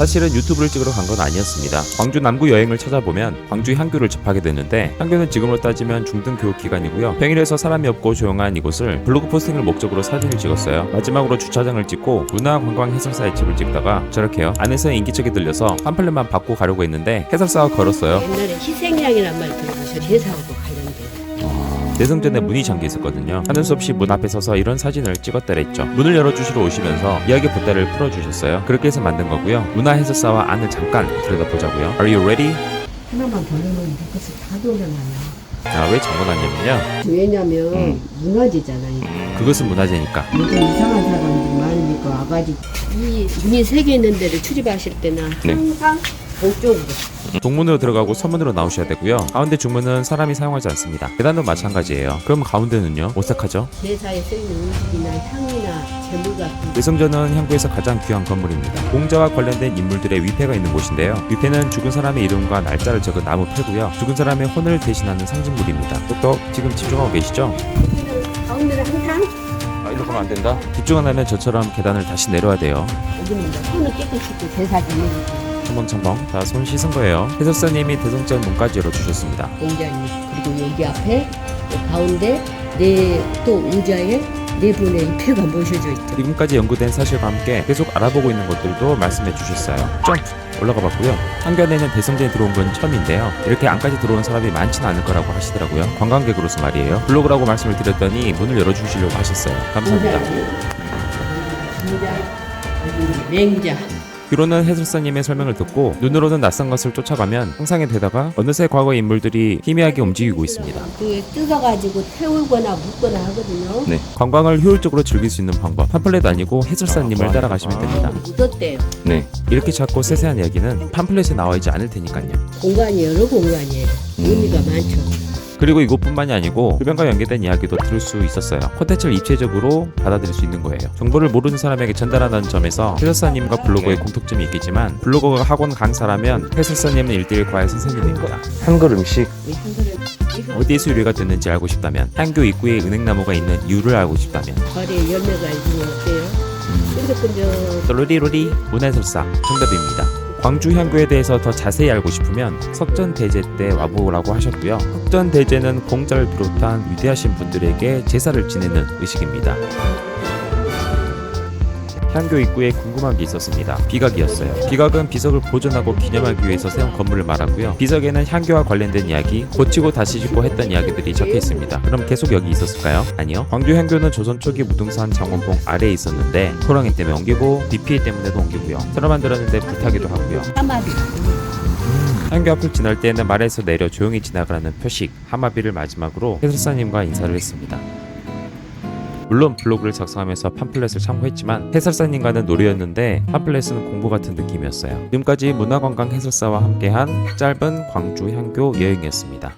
사실은 유튜브를 찍으러 간 건 아니었습니다. 광주 남구 여행을 찾아보면 광주 향교를 접하게 되는데 향교는 지금으로 따지면 중등 교육 기관이고요. 평일에서 사람이 없고 조용한 이곳을 블로그 포스팅을 목적으로 사진을 찍었어요. 마지막으로 주차장을 찍고 문화관광 해설사의 집을 찍다가 저렇게요. 안에서 인기척이 들려서 팜플렛만 받고 가려고 했는데 해설사와 걸었어요. 옛날에 희생양이란 말 들어보셔 제사하고 관련된 대성전에 문이 잠겨 있었거든요. 하는 수 없이 문 앞에 서서 이런 사진을 찍었다랬죠. 문을 열어주시러 오시면서 이야기 보따를 풀어주셨어요. 그렇게 해서 만든 거고요. 문화 해설사와 안을 잠깐 들여다보자고요. Are you ready? 하나만 더 넣으면 이것을 다 돌려놔요 자, 왜 적어놨냐면요. 왜냐면 음. 문화재잖아요 그것은 문화재니까. 요즘 이상한 사람들이 많으니까 와가지고 이 문이 세 개 있는 데를 출입하실 네. 항상 그쪽으로 동문으로 들어가고 서문으로 나오셔야 되고요. 가운데 중문은 사람이 사용하지 않습니다. 계단도 마찬가지예요. 그럼 가운데는요? 오싹하죠? 제사에 쓰이는 음식이나 향이나 재물 같은 대성전은 향구에서 가장 귀한 건물입니다. 공자와 관련된 인물들의 위패가 있는 곳인데요. 위패는 죽은 사람의 이름과 날짜를 적은 나무 패고요. 죽은 사람의 혼을 대신하는 상징물입니다. 똑똑 지금 집중하고 계시죠? 가운데는, 가운데는 항상 아, 이렇게 하면 안 된다. 집중 안 하면 저처럼 계단을 다시 내려야 돼요. 여기는 이제 손을 깨끗이 제사 지내고 첨벙첨벙. 자, 손 씻은 거예요. 해설사님이 대성전 문까지 열어주셨습니다. 공자님 그리고 여기 앞에 또 가운데 네또 의자에 네 분의 입회가 모셔져 있죠. 지금까지 연구된 사실과 함께 계속 알아보고 있는 것들도 말씀해 주셨어요. 점프! 올라가 봤고요. 한견에는 대성전에 들어온 건 처음인데요. 이렇게 안까지 들어오는 사람이 많지는 않을 거라고 하시더라고요. 관광객으로서 말이에요. 블로그라고 말씀을 드렸더니 문을 열어주시려고 하셨어요. 감사합니다. 맹자. 뒤로는 해설사님의 설명을 듣고 눈으로는 낯선 것을 쫓아가면 상상이 되다가 어느새 과거의 인물들이 희미하게 움직이고 있습니다. 그 뜯어가지고 태우거나 묻거나 하거든요. 네. 관광을 효율적으로 즐길 수 있는 방법. 팜플렛 아니고 해설사님을 따라가시면 됩니다. 묻었대요. 네. 이렇게 작고 세세한 이야기는 팜플렛에 나와 있지 않을 테니까요. 공간이 여러 공간이에요. 의미가 많죠. 그리고 이것뿐만이 아니고 주변과 연계된 이야기도 들을 수 있었어요. 콘텐츠를 입체적으로 받아들일 수 있는 거예요. 정보를 모르는 사람에게 전달하는 점에서 해설사님과 블로거의 공통점이 있겠지만 블로거가 학원 강사라면 해설사님은 일대일 과외 선생님입니다. 한글 음식 이 한글은 이거 어디에서 유래가 됐는지 알고 싶다면 향교 입구에 은행나무가 있는 이유를 알고 싶다면 거리에 열매가 있으면 어때요? 끈적끈적 로리로리 문해설사 정답입니다. 광주 향교에 대해서 더 자세히 알고 싶으면 석전대제 때 와보라고 하셨고요. 석전대제는 공자를 비롯한 위대하신 분들에게 제사를 지내는 의식입니다. 향교 입구에 궁금한 게 있었습니다. 비각이었어요. 비각은 비석을 보존하고 기념하기 위해서 세운 건물을 말하고요. 비석에는 향교와 관련된 이야기, 고치고 다시 짓고 했던 이야기들이 적혀 있습니다. 그럼 계속 여기 있었을까요? 아니요. 광주 향교는 조선 초기 무등산 장원봉 아래에 있었는데 호랑이 때문에 옮기고 비피해 때문에도 옮기고요. 새로 만들었는데 불타기도 하고요. 하마비. 향교 앞을 지날 때에는 말에서 내려 조용히 지나가라는 표식 하마비를 마지막으로 해설사님과 인사를 했습니다. 물론 블로그를 작성하면서 팜플렛을 참고했지만 해설사님과는 놀이였는데 팜플렛은 공부 같은 느낌이었어요. 지금까지 문화관광 해설사와 함께한 짧은 광주 향교 여행이었습니다.